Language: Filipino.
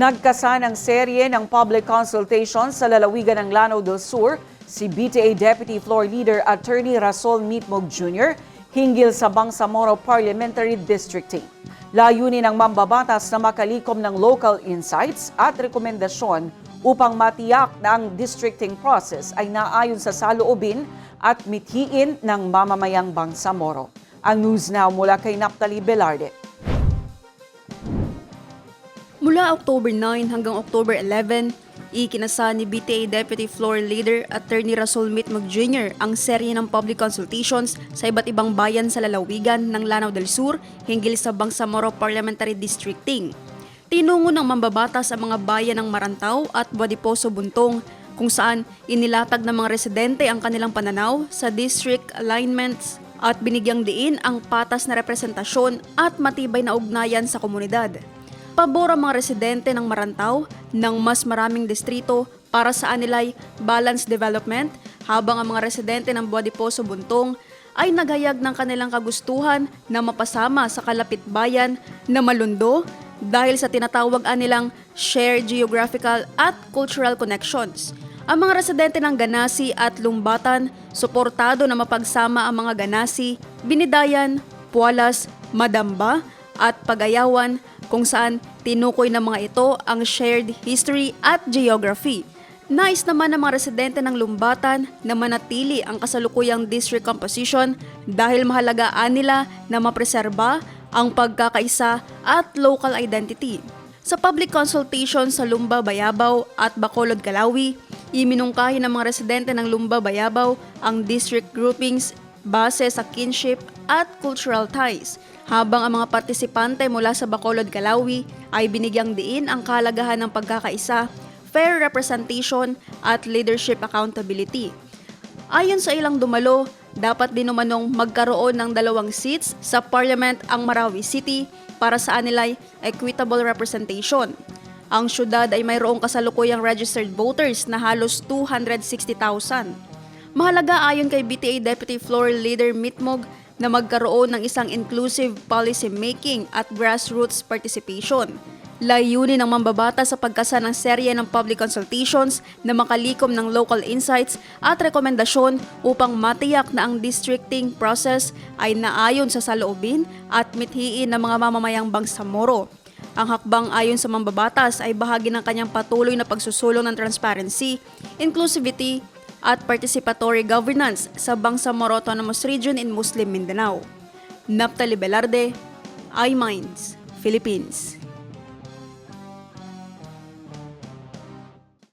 Nagkasa ng serye ng public consultation sa lalawigan ng Lanao del Sur si BTA Deputy Floor Leader Attorney Rasol Mitmog Jr. hinggil sa Bangsamoro Parliamentary Districting. Layunin ng mambabatas na makalikom ng local insights at rekomendasyon upang matiyak na ang districting process ay naayon sa saloobin at mithiin ng mamamayang Bangsamoro. Ang news now mula kay Naptali Velarde. Mula October 9 hanggang October 11, ikinasa ni BTA Deputy Floor Leader Attorney Rasol Mitmag Jr. ang serye ng public consultations sa iba't ibang bayan sa lalawigan ng Lanao del Sur hinggil sa Bangsamoro Parliamentary Districting. Tinungo ng mambabatas ang mga bayan ng Marantaw at Buadiposo Buntong kung saan inilatag ng mga residente ang kanilang pananaw sa district alignments at binigyang diin ang patas na representasyon at matibay na ugnayan sa komunidad. Pabor ang mga residente ng Marantaw ng mas maraming distrito para sa anilay balanced development habang ang mga residente ng Buadiposo Buntong ay naghayag ng kanilang kagustuhan na mapasama sa kalapit bayan na malundo dahil sa tinatawag nilang shared geographical at cultural connections. Ang mga residente ng Ganasi at Lumbatan, suportado na mapagsama ang mga Ganasi, Binidayan, Pualas, Madamba at Pagayawan kung saan tinukoy ng mga ito ang shared history at geography. Nais naman ng mga residente ng Lumbatan na manatili ang kasalukuyang district composition dahil mahalagaan nila na mapreserba ang pagkakaisa at local identity. Sa public consultation sa Lumba Bayabaw at Bacolod Calawi, iminungkahi ng mga residente ng Lumba Bayabaw ang district groupings base sa kinship at cultural ties, habang ang mga partisipante mula sa Bacolod Calawi ay binigyang diin ang kalagahan ng pagkakaisa, fair representation at leadership accountability. Ayon sa ilang dumalo, dapat din umanong magkaroon ng dalawang seats sa Parliament ang Marawi City para sa anilay equitable representation. Ang syudad ay mayroong kasalukuyang registered voters na halos 260,000. Mahalaga ayon kay BTA Deputy Floor Leader Mitmog na magkaroon ng isang inclusive policy making at grassroots participation. Layunin ng mambabata sa pagkasa ng serye ng public consultations na makalikom ng local insights at rekomendasyon upang matiyak na ang districting process ay naayon sa saloobin at mithiin ng mga mamamayang Bangsamoro. Ang hakbang ayon sa mambabatas ay bahagi ng kanyang patuloy na pagsusulong ng transparency, inclusivity, at participatory governance sa Bangsamoro Autonomous Region in Muslim Mindanao. Naptali Velarde, iMinds, Philippines.